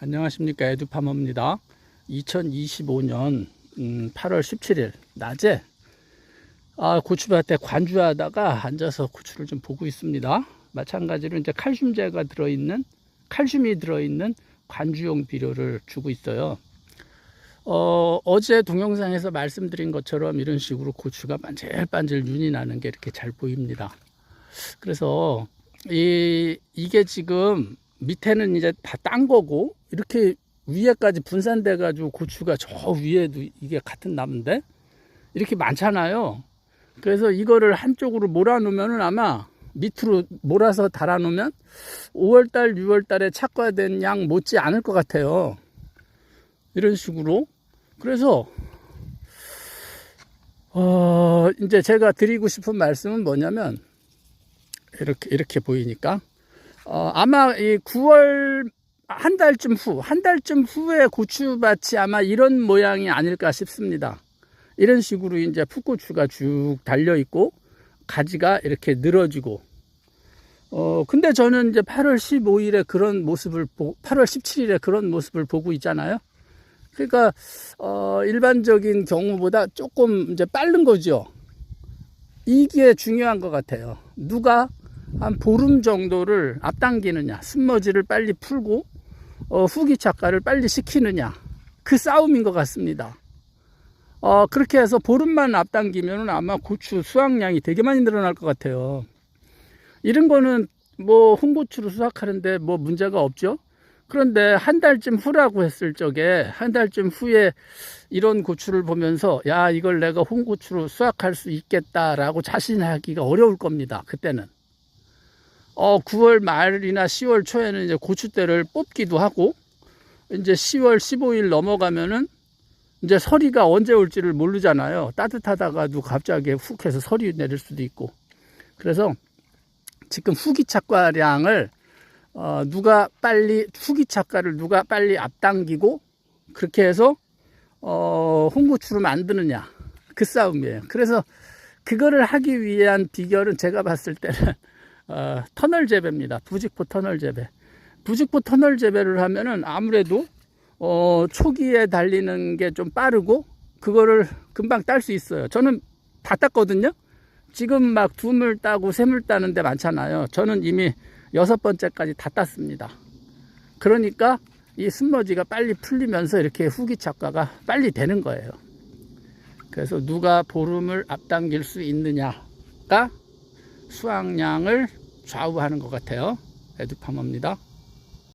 안녕하십니까. 에듀파머입니다. 2025년 8월 17일 낮에 아, 고추밭에 관주하다가 앉아서 고추를 좀 보고 있습니다. 마찬가지로 이제 칼슘제가 들어있는 칼슘이 들어있는 관주용 비료를 주고 있어요. 어, 어제 동영상에서 말씀드린 것처럼 이런 식으로 고추가 반질반질 윤이 나는 게 이렇게 잘 보입니다. 그래서 이, 이게 지금 밑에는 이제 다 딴 거고 이렇게 위에까지 분산돼 가지고 고추가 저 위에도 이게 같은 나무인데 이렇게 많잖아요. 그래서 이거를 한쪽으로 몰아 놓으면은 아마 밑으로 몰아서 달아 놓으면 5월달 6월달에 착과된 양 못지 않을 것 같아요. 이런 식으로. 그래서 어 이제 제가 드리고 싶은 말씀은 뭐냐면 이렇게 이렇게 보이니까 어, 아마 이 9월 한 달쯤 후, 한 달쯤 후에 고추밭이 아마 이런 모양이 아닐까 싶습니다. 이런 식으로 이제 풋고추가 쭉 달려 있고 가지가 이렇게 늘어지고 어 근데 저는 이제 8월 15일에 그런 모습을 보, 8월 17일에 그런 모습을 보고 있잖아요. 그러니까 어 일반적인 경우보다 조금 이제 빠른 거죠. 이게 중요한 것 같아요. 누가 한 보름 정도를 앞당기느냐, 숨머지를 빨리 풀고 어, 후기 착과를 빨리 시키느냐 그 싸움인 것 같습니다. 어, 그렇게 해서 보름만 앞당기면 아마 고추 수확량이 되게 많이 늘어날 것 같아요. 이런 거는 뭐 홍고추로 수확하는데 뭐 문제가 없죠. 그런데 한 달쯤 후라고 했을 적에 한 달쯤 후에 이런 고추를 보면서 야 이걸 내가 홍고추로 수확할 수 있겠다라고 자신하기가 어려울 겁니다. 그때는. 어, 9월 말이나 10월 초에는 이제 고추대를 뽑기도 하고, 이제 10월 15일 넘어가면은 이제 서리가 언제 올지를 모르잖아요. 따뜻하다가도 갑자기 훅 해서 서리 내릴 수도 있고. 그래서 지금 후기 착과량을 어, 누가 빨리 후기 착과를 누가 빨리 앞당기고 그렇게 해서 어, 홍고추를 만드느냐 그 싸움이에요. 그래서 그거를 하기 위한 비결은 제가 봤을 때는 어, 터널 재배입니다. 부직포 터널 재배. 부직포 터널 재배를 하면은 아무래도 어, 초기에 달리는 게 좀 빠르고 그거를 금방 딸 수 있어요. 저는 다 땄거든요. 지금 막두물 따고 세물 따는 데 많잖아요. 저는 이미 여섯 번째까지 다 땄습니다. 그러니까 이 순머지가 빨리 풀리면서 이렇게 후기 착과가 빨리 되는 거예요. 그래서 누가 보름을 앞당길 수 있느냐가 수확량을 좌우하는 것 같아요. 에듀파머입니다.